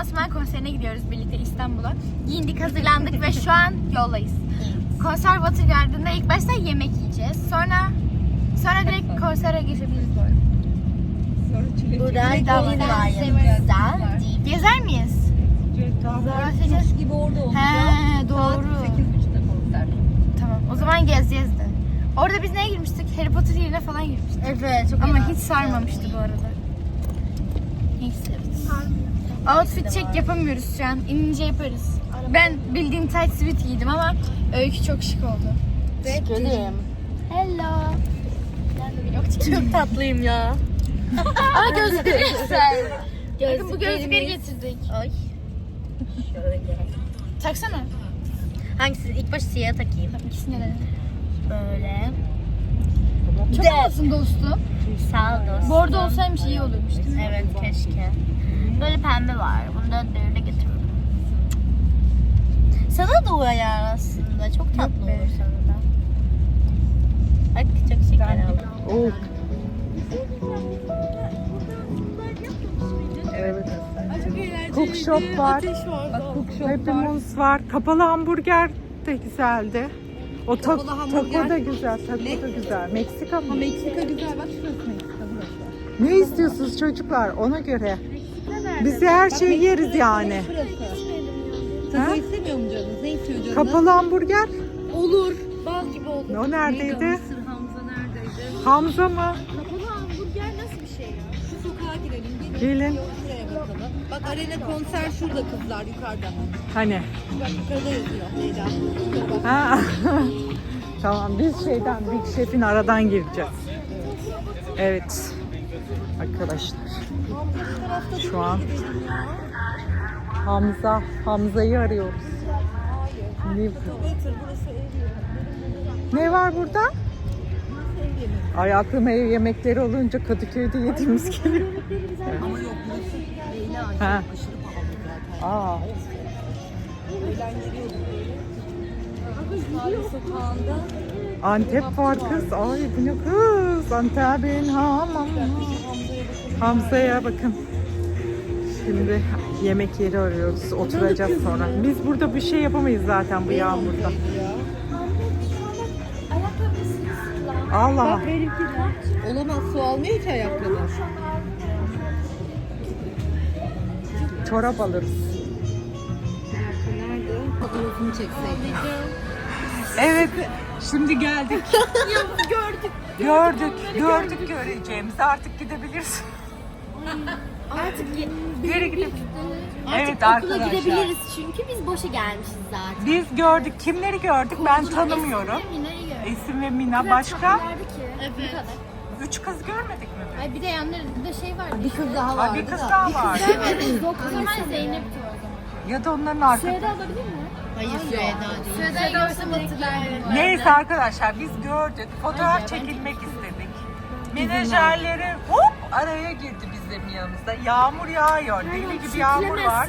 lansman konserine gidiyoruz birlikte İstanbul'a. Giyindik, hazırlandık ve şu an yoldayız. Konser Watergarden'da ilk başta yemek yiyeceğiz. Sonra sonra direkt konsere geçebiliriz bu arada. Burada Daha gelin var. var yanımızda. Gezer miyiz? Kuş gibi orada olacak. He doğru. 8.30'da konser. Tamam o zaman gezeceğiz de. Orada biz neye girmiştik? Harry Potter yerine falan girmiştik. Evet çok Ama hiç sarmamıştı bu arada. Neyse. Outfit check yapamıyoruz şu an. İnince yaparız. Ben bildiğin tight sweat giydim ama Öykü çok şık oldu. Teşekkür ederim. Hello. Yok Çok tatlıyım ya. Aa gözlükleri güzel. Bakın bu gözlükleri getirdik. Ay. Şöyle. Taksana. Hangisini? İlk baş siyah takayım. İkisine de. Böyle. Çok De. olsun dostum. Sağ ol dostum. Bordo olsaymış iyi olurmuş değil mi? Evet keşke. Böyle pembe var. Bunu derine getiriyorum. Sana da uyar aslında. Çok tatlı olur sana da. Bak çok şeker aldım. Oh. Evet. Cook shop var. Happy Moons var. Kapalı hamburger de güzeldi. O ta- taco da güzel, taco da güzel. Meksika mı? Meksika güzel bak şurası Meksika burası. Ne istiyorsunuz çocuklar ona göre? Biz her şeyi yeriz yani. Ha? Taco istemiyor mu canınız? Ne istiyor canınız? Kapalı hamburger. Olur. Bal gibi olur. O neredeydi? Mısır Hamza neredeydi? Hamza mı? Kapalı hamburger nasıl bir şey ya? Şu sokağa girelim. Gelin. Gelin. Şuraya bakalım. Bak arena konser şurada kızlar yukarıda. Hani? Bak yukarıda yazıyor. Bak. Ha. tamam biz şeyden Big Chef'in aradan gireceğiz. Evet. Arkadaşlar. Şu an Hamza, Hamza'yı arıyoruz. Yeri. ne var burada? Ay aklıma ev yemekleri olunca Kadıköy'de yediğimiz geliyor. Ama yok burası Leyla. Ha. Aşırı pahalı zaten. Aa, Öğlen sokağında Antep var kız. Ay bu ne kız? Antep'in hamamı. Hamza'ya bakın. Şimdi yemek yeri arıyoruz. Oturacağız sonra. Biz burada bir şey yapamayız zaten bu yağmurda. Allah. Olamaz su almıyor ki ayakkabı. Çorap alırız. Nerede? Fotoğrafını çekseydik. Evet. Şimdi geldik. gördük. Gördük. Gördük göreceğimizi. Artık gidebiliriz. Artık Geri gidebiliriz. Evet okula arkadaşlar. gidebiliriz çünkü biz boşa gelmişiz zaten. Biz gördük. Kimleri gördük ben tanımıyorum. Mina'yı. Esin ve Mina başka. Tatlılardı ki. Evet. Üç kız görmedik mi? Ay bir de yanlarında şey vardı. Bir kız daha Ay vardı bir kız da. daha var. O zaman Zeynep'ti o zaman. Ya da onların arkası. Süheda olabilir mi? Hayır Süheyda değil. Süheda'yı görsem hatırlardım. Neyse arkadaşlar biz gördük. Fotoğraf çekilmek istedik. Menajerleri hop araya girdi bizim yanımızda. Yağmur yağıyor. Deli gibi yağmur var.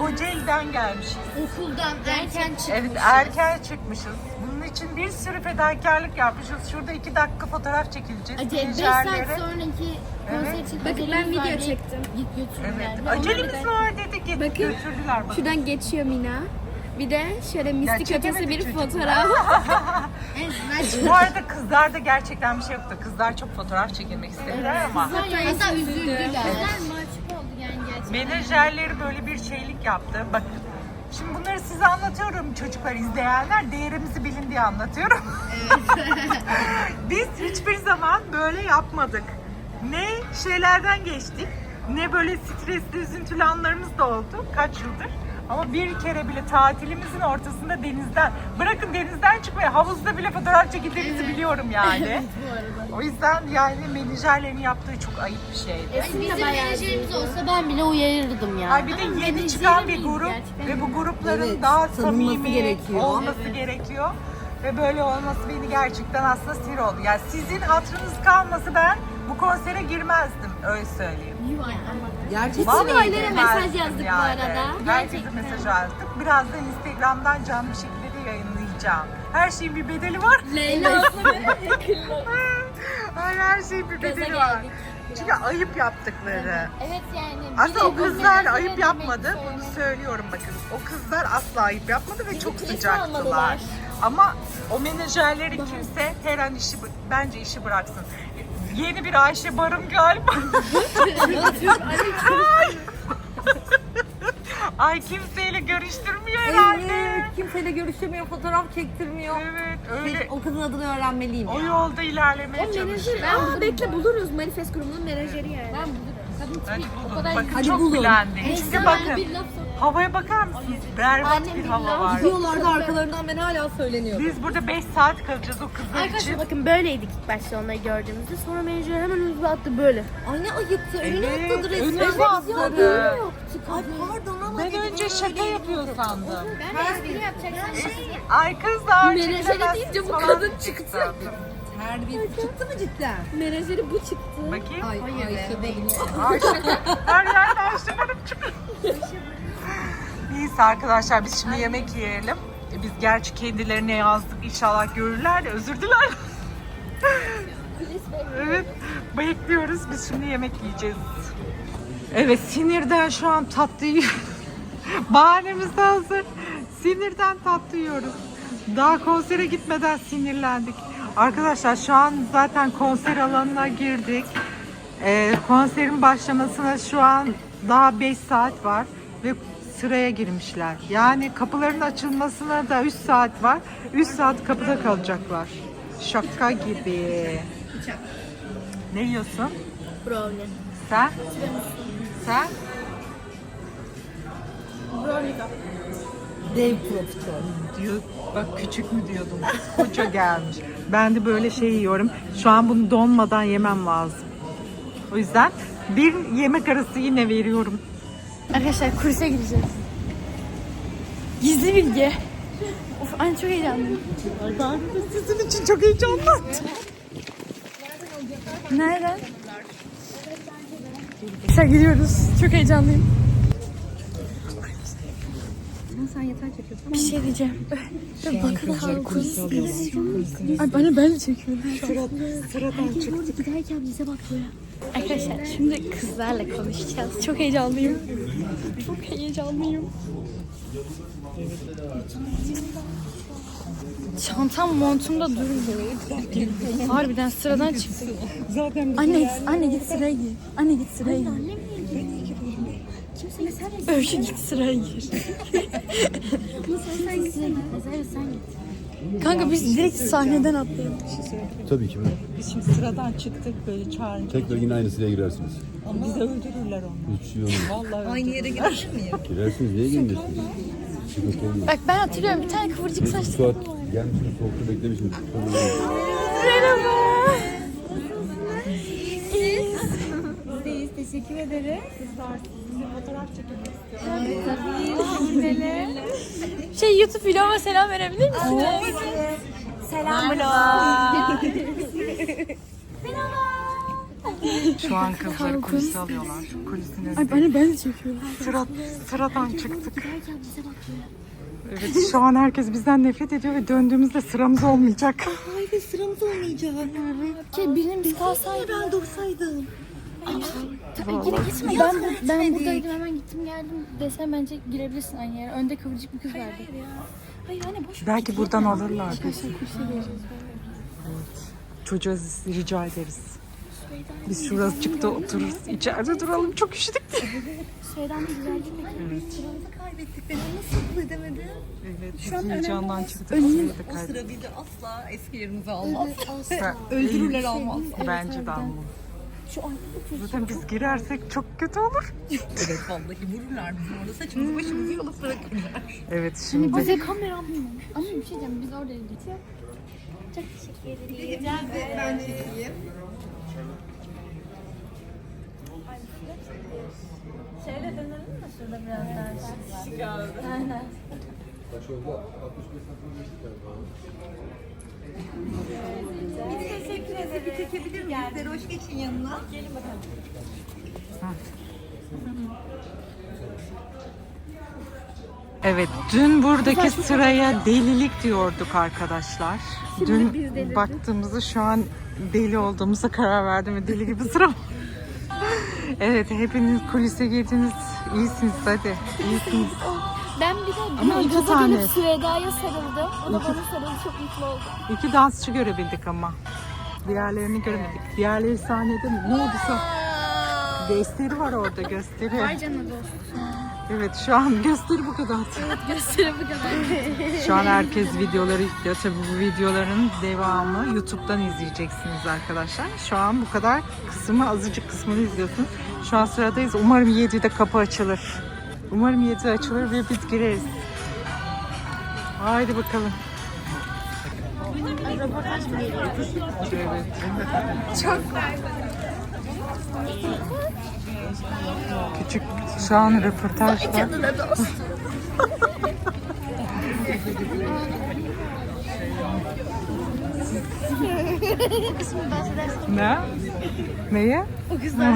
Kocaeli'den gelmişiz. Okuldan erken çıkmışız. Evet erken çıkmışız. Bunun için bir sürü fedakarlık yapmışız. Şurada iki dakika fotoğraf çekileceğiz. Acele 5 saat sonraki konser Evet. için Bakın ben video çektim. Git götürdüler. Evet. Acelemiz var dedik. Git, Bakın, götürdüler. Bakın. Şuradan geçiyor Mina. Bir de şöyle mistik ötesi çekemedik bir çocuklar. fotoğraf. Bu arada kızlarda gerçekten bir şey yoktu. Kızlar çok fotoğraf çekilmek istediler ama Hatta üzüldüler. Kızlar mahcup oldu yani gerçekten. menajerleri böyle bir şeylik yaptı. Bakın Şimdi bunları size anlatıyorum çocuklar izleyenler. Değerimizi bilin diye anlatıyorum. Biz hiçbir zaman böyle yapmadık. Ne şeylerden geçtik ne böyle stresli üzüntülü anlarımız da oldu kaç yıldır. Ama bir kere bile tatilimizin ortasında denizden, bırakın denizden çıkmaya havuzda bile fotoğraf çekildiğimizi biliyorum yani. O yüzden yani menajerlerin yaptığı çok ayıp bir şeydi. Bizim menajerimiz olsa ben bile uyarırdım ya. Ay bir de yeni çıkan bir grup ve bu grupların Evet, daha samimi gerekiyor. olması gerekiyor. Ve böyle olması beni gerçekten aslında sinir oldu. Yani sizin hatırınız kalması ben bu konsere girmezdim öyle söyleyeyim. Gerçekten Vallahi mesaj yazdık bu arada. Herkese Gerçekten. mesaj yazdık. Birazdan Instagram'dan canlı bir şekilde de yayınlayacağım. Her şeyin bir bedeli var. Leyla Ay, her şeyin bir bedeli var. Çünkü ayıp yaptıkları. Evet yani. Aslında o kızlar ayıp yapmadı. söylemek. Bunu söylüyorum bakın. O kızlar asla ayıp yapmadı ve çok sıcaktılar. almadılar. Ama o menajerleri kimse her an işi bence işi bıraksın. Yeni bir Ayşe Barım galiba. Ay. Ay kimseyle görüştürmüyor herhalde. Evet, kimseyle görüşemiyor, fotoğraf çektirmiyor. Evet öyle. O kızın adını öğrenmeliyim. O yolda ilerlemeye çalışıyor. Aa bekle buluruz manifest grubunun menajeri yani. Ben bulurum. Kadın Hadi tipi bulun. o kadar Bakın Hadi çok bulun. bilendi. Neyse, Çünkü ben bakın bir laf sok- havaya bakar mısınız? Berbat Annem bir bir hava laf var. Gidiyorlardı arkalarından ben hala söyleniyorum. Biz burada 5 saat kalacağız o kızlar için. Arkadaşlar bakın böyleydik ilk başta onları gördüğümüzde. Sonra menajer hemen hızlı attı böyle. Ay ne ayıptı. Önüne Evet, atladı resmen. önüne ya, atladı. Ay pardon Ben önce şaka değil. yapıyor sandım. Ben espri yapacaksam Ay kızlar Menajeri deyince bu falan kadın çıktı. Terbiyesiz çıktı mı cidden? Menajeri bu çıktı. Bakayım. Ay Ayşe benim. Ayşe, her yerde Ayşe Hanım çıkıyor. Neyse arkadaşlar biz şimdi yemek yiyelim. E, Biz gerçi kendilerine yazdık inşallah görürler de özür diler. evet bekliyoruz biz şimdi yemek yiyeceğiz. Evet sinirden şu an tatlı yiyoruz. Bahanemiz de hazır. Sinirden tatlı yiyoruz. Daha konsere gitmeden sinirlendik. Arkadaşlar şu an zaten konser alanına girdik. Ee, konserin başlamasına şu an daha 5 saat var ve sıraya girmişler. Yani kapıların açılmasına da 3 saat var. 3 saat kapıda kalacaklar. Şaka gibi. Ne yiyorsun? Brownie. Sen? Sen? Dev profiterol. Diyor, bak küçük mü diyordum. Koca gelmiş. Ben de böyle şey yiyorum. Şu an bunu donmadan yemem lazım. O yüzden bir yemek arası yine veriyorum. Arkadaşlar kursa gideceğiz. Gizli bilgi. Of anne çok heyecanlıyım. Ben sizin için çok heyecanlandım. Nereden? Sen gidiyoruz. Çok heyecanlıyım. Bir şey diyeceğim. Bakın kulis. Ay bana ben de çekiyorum. Sıradan çık. Giderken bize bak böyle. Arkadaşlar şimdi kızlarla konuşacağız. Çok heyecanlıyım. Çok heyecanlıyım. Çantam montumda durmuyor. Harbiden sıradan çıktı. Zaten Anne git, anne git sıraya gir. Anne git sıraya gir. Öykü git sıraya gir. Kanka biz direkt sahneden atlayalım. Tabii ki. biz şimdi sıradan çıktık böyle çağırınca. Tekrar yine aynı sıraya girersiniz. Bizi öldürürler onu. Hiç şey olmaz. Vallahi Aynı yere gidebilir miyim? Girersiniz niye? Sıkıntı olmaz. Bak ben hatırlıyorum bir tane kıvırcık Bir saçlı. saat gelmişsiniz soğukta beklemişsiniz. Şey YouTube vloguma selam verebilir misin? Şu an kızları kulise alıyorlar. Kulisin önünde. Ay bana ben de çekiyorum. Sıra, sıradan çıktık. Evet şu an herkes bizden nefret ediyor ve döndüğümüzde sıramız olmayacak. Ay ve sıramız olmayacak. Şey birinin biz kalsaydı. Ben dursaydım. Gitme. Ben, ben buradaydım hemen gittim geldim desem bence girebilirsin aynı yere. Önde kıvırcık bir kız vardı. Hayır anne boş ver. Belki buradan alırlar bizi. Kursa geleceğiz. Çocuğa rica ederiz. Biz şuracıkta otururuz. içeride duralım. Çok üşüdük. Şeyden de güzel değil mi? Kaybettik. Ben onu nasıl edemedim? Evet, biz heyecandan çıktık. Sırayı da O kaybettik. sıra bizi asla eski yerimize almaz. Öldürürler almaz. Bence de almam. Şu arkada Zaten biz girersek çok kötü olur. Evet vallahi vururlar bizi orada saçımızı başımızı yolup bırakırlar. Evet şimdi Bize kamera almıyormuş. Ama bir şey diyeceğim biz oradaydık. Çok teşekkür ederim. Ben çekeyim. Teşekkür ederim. Bir çekebilir miyiz? Deroş geçin yanına. Gelin bakalım. Evet, dün buradaki sıraya delilik diyorduk arkadaşlar. Dün baktığımızda şu an deli olduğumuza karar verdim ve deli gibi sıra. Evet hepiniz kulise girdiniz. İyisiniz hadi. İyisiniz. Ben bir de Ama bir iki gaza tane. gelip Süheyda'ya sarıldım. O da bana sarıldı. Çok mutlu oldum. İki dansçı görebildik ama. Diğerlerini göremedik. Diğerleri sahnede mi? Ne oldu sen? Gösteri var orada gösteri. Vay canına dostum. Evet şu an gösteri bu kadar. Gösteri bu kadar. Şu an herkes videoları yüklüyor. Tabii bu videoların devamı YouTube'dan izleyeceksiniz arkadaşlar. Şu an bu kadar kısmı azıcık kısmını izliyorsunuz. Şu an sıradayız. Umarım 7'de kapı açılır. Umarım 7'de açılır ve biz gireriz. Haydi bakalım. Evet. Küçük şu an röportaj var. Ne? Neyi? O kızlar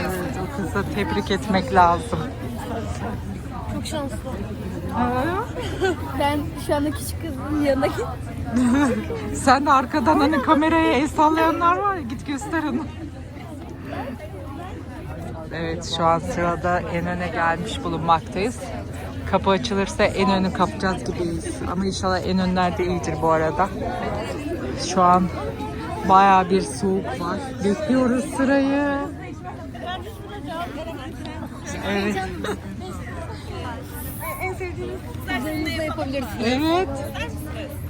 Evet, o kızı tebrik etmek lazım. çok şanslı. Ben şu anda küçük kızın yanına gittim. Sen de arkadan hani kameraya el sallayanlar var ya git göster onu. Evet şu an sırada en öne gelmiş bulunmaktayız. Kapı açılırsa en önü kapacağız gibiyiz. Ama inşallah en önler de iyidir bu arada. Şu an bayağı bir soğuk var. Bekliyoruz sırayı. Evet. Kızlarınızla yapabilirsiniz. Evet.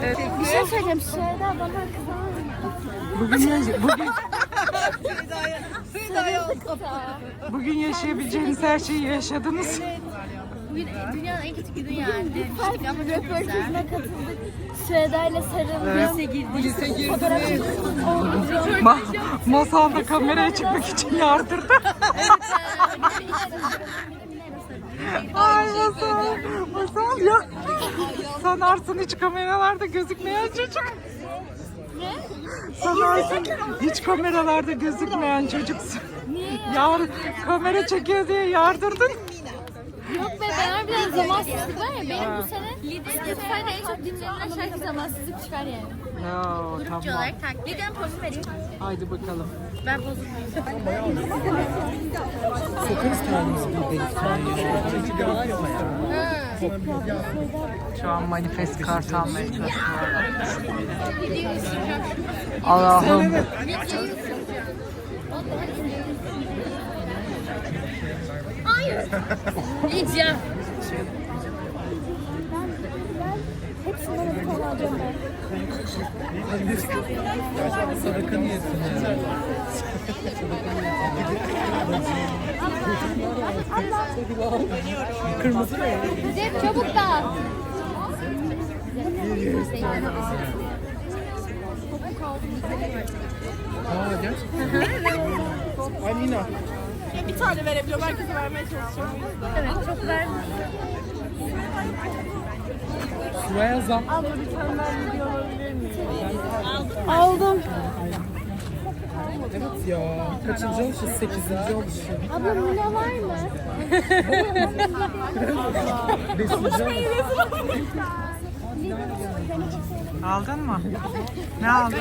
Geç. Bir şey söyleyeceğim. Süheyda bana kızar. Bugün, yaş- bugün, Kısa. bugün yaşayabileceğiniz her şeyi yaşadınız. Bugün dünyanın en kötü günü yani. Ama röportajına katıldık. Süheyda ile sarıldım. Lise girdiniz. Ma masalda kameraya çıkmak için yardırdı. Ay masal, masal ya. Sanarsın hiç kameralarda gözükmeyen çocuk. Ne? Sanarsın hiç kameralarda gözükmeyen çocuksun. Niye? Yar, kamera çekiyor diye yardırdın. Yok be ben harbiden zamansızlık var ya benim bu sene Spotify'da en çok dinlenilen şarkı zamansızlık çıkar yani. Yo, tamam. olarak taklit. Neden pozu vereyim? Haydi bakalım. Ben bozulmayayım. Şu an manifest kart almaya çalışıyorlar. Allah'ım. Hiç ya. Hepsinden bir tane alacağım ben. Kırmızı ne? Cep çabuk da. Şuraya zam. Aldım. Evet ya. Kaçıncı oluşu? Sekizinci oluşu. Abla Mine var mı? Beşinci Aldın mı? Ne aldın?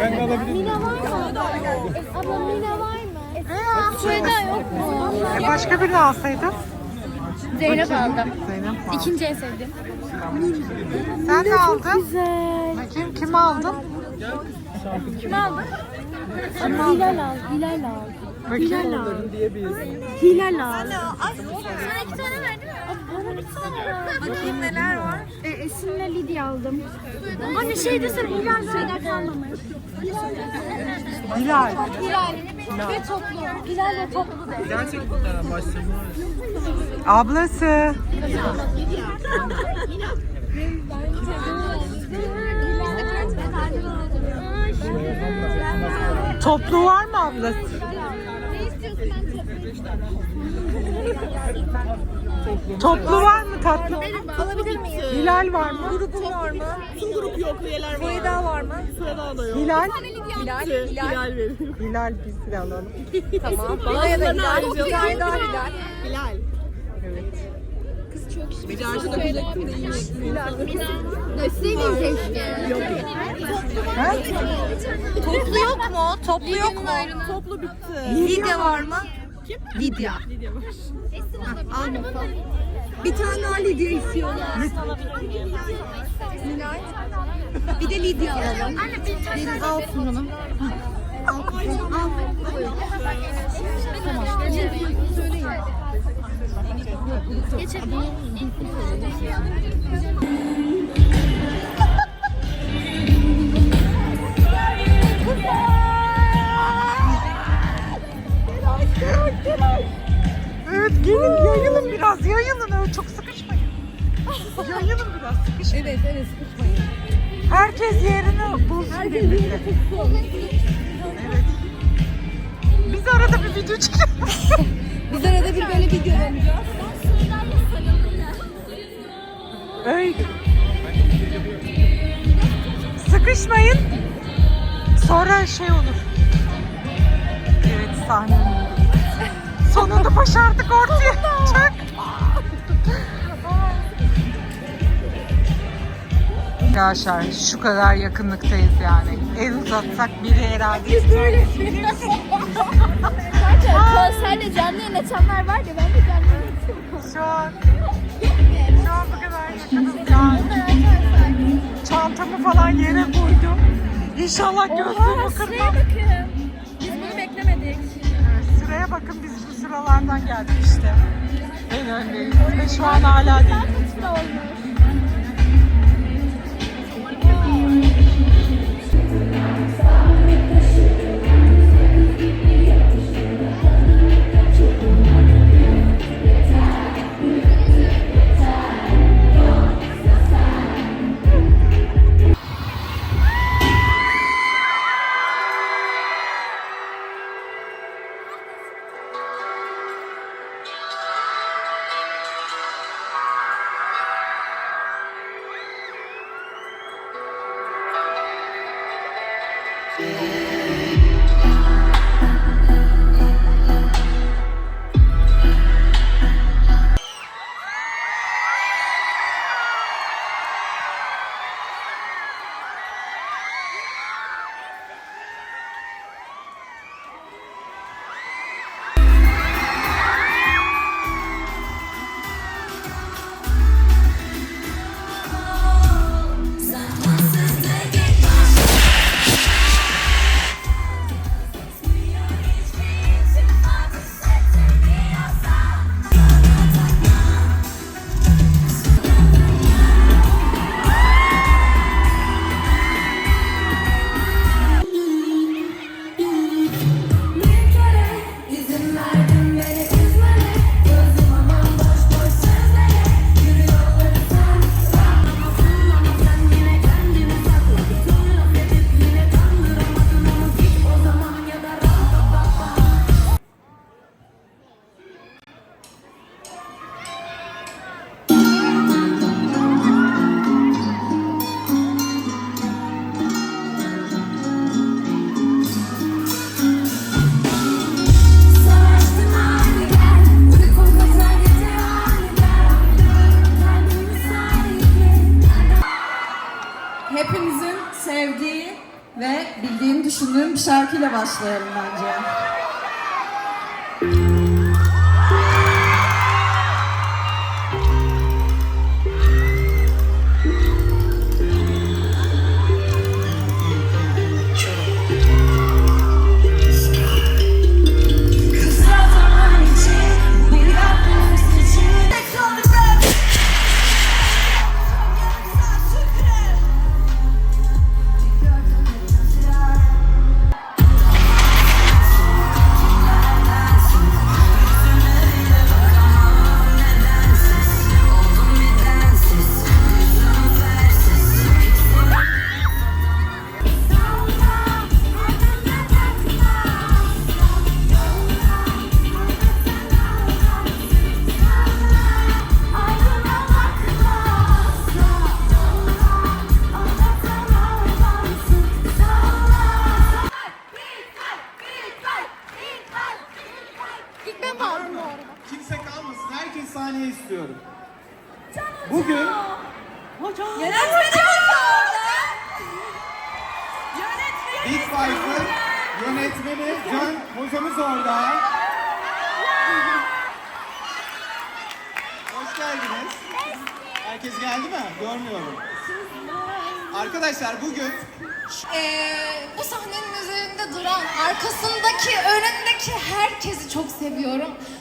Ben de alabilirim. Mine var mı? Abla Mine var mı? Süheyda yok mu? E başka birini alsaydın. Zeynep mi aldın? İkinci en sevdiğim. Sen de aldın. Güzel. Bakayım kim aldın? Kim aldı? Ama Hilal al. Hilal al. Bakayım. Hilal al. Sana iki tane verdim Bakayım neler var. E, Esin'le Lidya aldım. Anne şey desene Hilal Süheyda kalmamış. Hilal. Hilal. Ve toplu. Hilal ve toplu de. Ablası. Toplu var mı ablası? Toplu var mı tatlı? Alabilir miyim? Hilal var mı? Grubu var mı? Tüm grup yok. Üyeler var. Süheda var mı? Süheda da yok. Hilal? Hilal. Hilal. verin. Hilal biz de alalım. Tamam. Bana ya da Hilal. Hilal. Hilal. Evet. Bir arkadaşım değil. Hilal. Göstereyim keşke. Ha? Toplu yok mu? Toplu yok mu? Toplu bitti. Lidya var mı? Kim? Lidya. Lidya var. Al bakalım. Bir tane daha Lidya istiyorlar. Hilal. Bir de Lidya alalım. Deniz alsın onu. Al kızım, al. Tamam. Söyleyin. Evet gelin yayılın biraz yayılın öyle çok sıkışmayın. Yayılın biraz sıkışmayın. Evet, evet sıkışmayın. Herkes yerini bulsun birlikte. Evet. Biz arada bir video çekelim. Biz arada bir böyle video yapacağız. Öyle. Sıkışmayın. Sonra şey olur. Evet sahne. Sonunda başardık ortaya. Çak. Arkadaşlar şu kadar yakınlıktayız yani. El uzatsak biri herhalde. Böyle Konserde canlı açanlar var ya ben de canlı yayın açıyorum. Şu an, şu an bu kadar yakınız yani. Çantamı falan yere koydum. İnşallah gözlüğümü kırmam. bakın. Bakın biz bu sıralardan geldik işte. En öndeyiz ve şu an hala değil.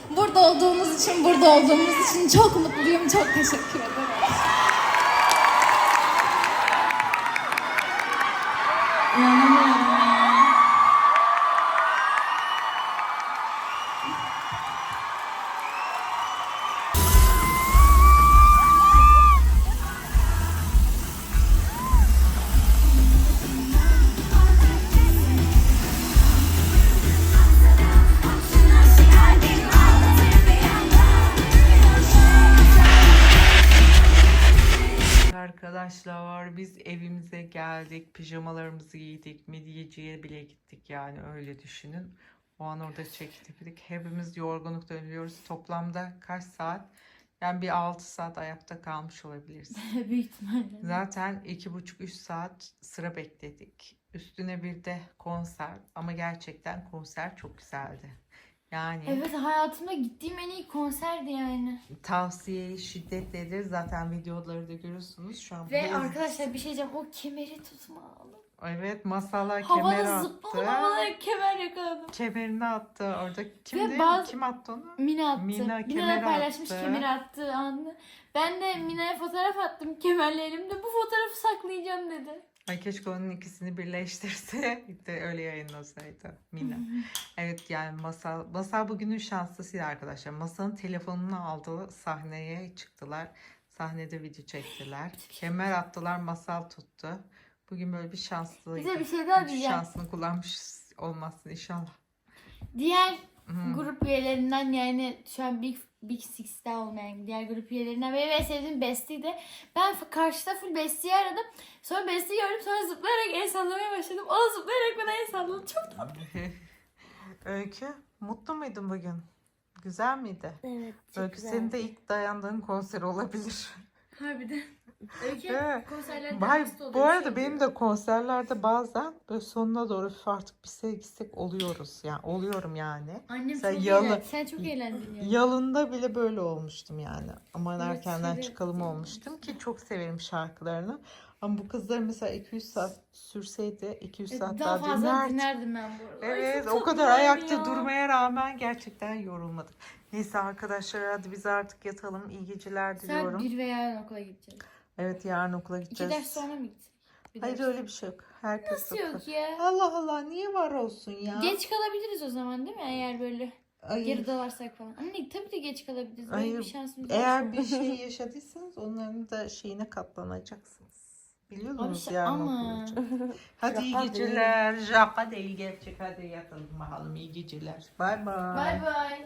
Burada olduğumuz için, burada olduğumuz için çok mutluyum. Çok teşekkür ederim. Pijamalarımızı giydik. Midyeciye bile gittik yani öyle düşünün. O an orada çektik. Hepimiz yorgunluktan ölüyoruz. Toplamda kaç saat? Yani bir 6 saat ayakta kalmış olabiliriz. Büyük ihtimalle. Zaten iki buçuk üç saat sıra bekledik. Üstüne bir de konser ama gerçekten konser çok güzeldi. Yani Evet hayatımda gittiğim en iyi konserdi yani. tavsiyeyi şiddetle ederiz. Zaten videoları da görüyorsunuz. Şu an Ve arkadaşlar bir şey diyeceğim. O kemeri tutmalı. Evet masalar kemer Havalı attı. zıpladım havalı kemer yakaladım. Kemerini attı orada. Kimdi? bazı- Kim attı onu? Mina attı. Mina Mina, kemer paylaşmış attı. kemer attığı anı. Ben de Mina'ya fotoğraf attım kemerle elimde. Bu fotoğrafı saklayacağım dedi. Ay keşke onun ikisini birleştirse de öyle yayınlasaydı Mina. evet yani Masal, Masal bugünün şanslısıydı arkadaşlar. Masal'ın telefonunu aldı sahneye çıktılar. Sahnede video çektiler. Kemer attılar Masal tuttu. Bugün böyle bir şanslıydı. Bize bir şey daha diyeceğim. Şansını kullanmış olmasın inşallah. Diğer Hı. grup üyelerinden yani şu an Big Big Six'te olmayan diğer grup üyelerinden benim en sevdiğim Besti'ydi. Ben karşıda full Besti'yi aradım. Sonra Besti'yi gördüm sonra zıplayarak el sallamaya başladım. O zıplayarak bana el salladı. Çok tatlı. Öykü mutlu muydun bugün? Güzel miydi? Evet Öykü senin de ilk dayandığın konser olabilir. Harbiden. Öykü Evet. konserlerde oluyor, bu bir arada şey benim de konserlerde bazen böyle sonuna doğru artık bir şey gitsek oluyoruz. Yani oluyorum yani. Annem Sen çok yalı- eğlen- Sen çok eğlendin ya. Yalında bile böyle olmuştum yani. Aman Evet, erkenden severim. çıkalım olmuştum ki çok severim şarkılarını. Ama bu kızlar mesela 200 saat sürseydi 200 saat E, Daha daha, fazla dinlerdik. dinlerdim ben bu arada. Ay, Evet çok o kadar ayakta ya. durmaya rağmen gerçekten yorulmadık. Neyse arkadaşlar hadi biz artık yatalım. İyi geceler Saat diliyorum. bir ve yarın okula gideceğiz. Evet yarın okula İki gideceğiz. ders sonra mı gidecek? Bir Hayır ders. öyle bir şey yok. Herkes Nasıl okula- yok ya? Allah Allah niye var olsun ya? Geç kalabiliriz o zaman değil mi? Eğer böyle Ay, geri dalarsak falan. Anne tabii de geç kalabiliriz. Böyle Hayır, bir şansımız eğer yok. bir şey yaşadıysanız onların da şeyine katlanacaksınız. Biliyorsunuz Abi, yarın ama- okul olacak. Hadi iyi geceler. Jaka değil gerçek. Hadi yatalım bakalım. İyi geceler. Bay bay. Bay bay.